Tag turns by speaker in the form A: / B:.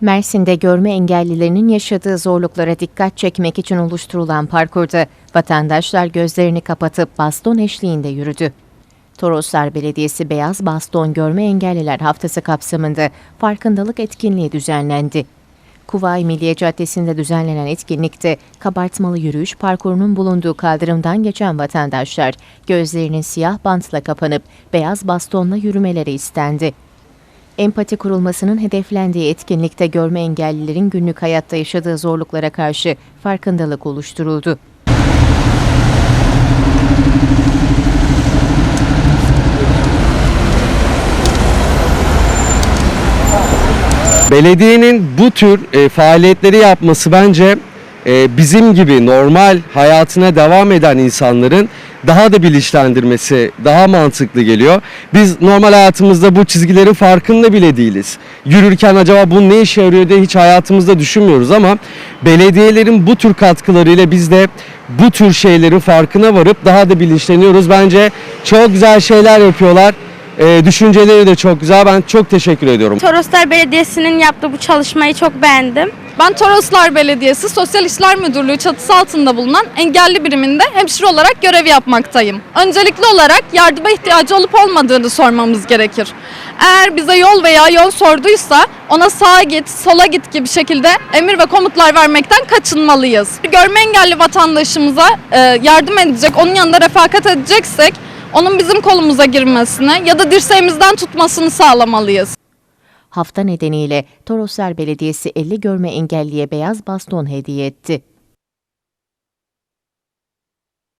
A: Mersin'de görme engellilerinin yaşadığı zorluklara dikkat çekmek için oluşturulan parkurda vatandaşlar gözlerini kapatıp baston eşliğinde yürüdü. Toroslar Belediyesi Beyaz Baston Görme Engelliler Haftası kapsamında farkındalık etkinliği düzenlendi. Kuvayi Milliye Caddesi'nde düzenlenen etkinlikte kabartmalı yürüyüş parkurunun bulunduğu kaldırımdan geçen vatandaşlar gözlerinin siyah bantla kapanıp beyaz bastonla yürümeleri istendi. Empati kurulmasının hedeflendiği etkinlikte görme engellilerin günlük hayatta yaşadığı zorluklara karşı farkındalık oluşturuldu.
B: Belediyenin bu tür e, faaliyetleri yapması bence e, bizim gibi normal hayatına devam eden insanların daha da bilinçlendirmesi daha mantıklı geliyor. Biz normal hayatımızda bu çizgilerin farkında bile değiliz. Yürürken acaba bu ne işe yarıyor diye hiç hayatımızda düşünmüyoruz ama belediyelerin bu tür katkılarıyla biz de bu tür şeylerin farkına varıp daha da bilinçleniyoruz. Bence çok güzel şeyler yapıyorlar. E, düşünceleri de çok güzel. Ben çok teşekkür ediyorum.
C: Toroslar Belediyesi'nin yaptığı bu çalışmayı çok beğendim.
D: Ben Toroslar Belediyesi Sosyal İşler Müdürlüğü çatısı altında bulunan engelli biriminde hemşire olarak görev yapmaktayım. Öncelikli olarak yardıma ihtiyacı olup olmadığını sormamız gerekir. Eğer bize yol veya yol sorduysa ona sağa git, sola git gibi şekilde emir ve komutlar vermekten kaçınmalıyız. Görme engelli vatandaşımıza e, yardım edecek, onun yanında refakat edeceksek onun bizim kolumuza girmesini ya da dirseğimizden tutmasını sağlamalıyız.
A: Hafta nedeniyle Toroslar Belediyesi 50 görme engelliye beyaz baston hediye etti.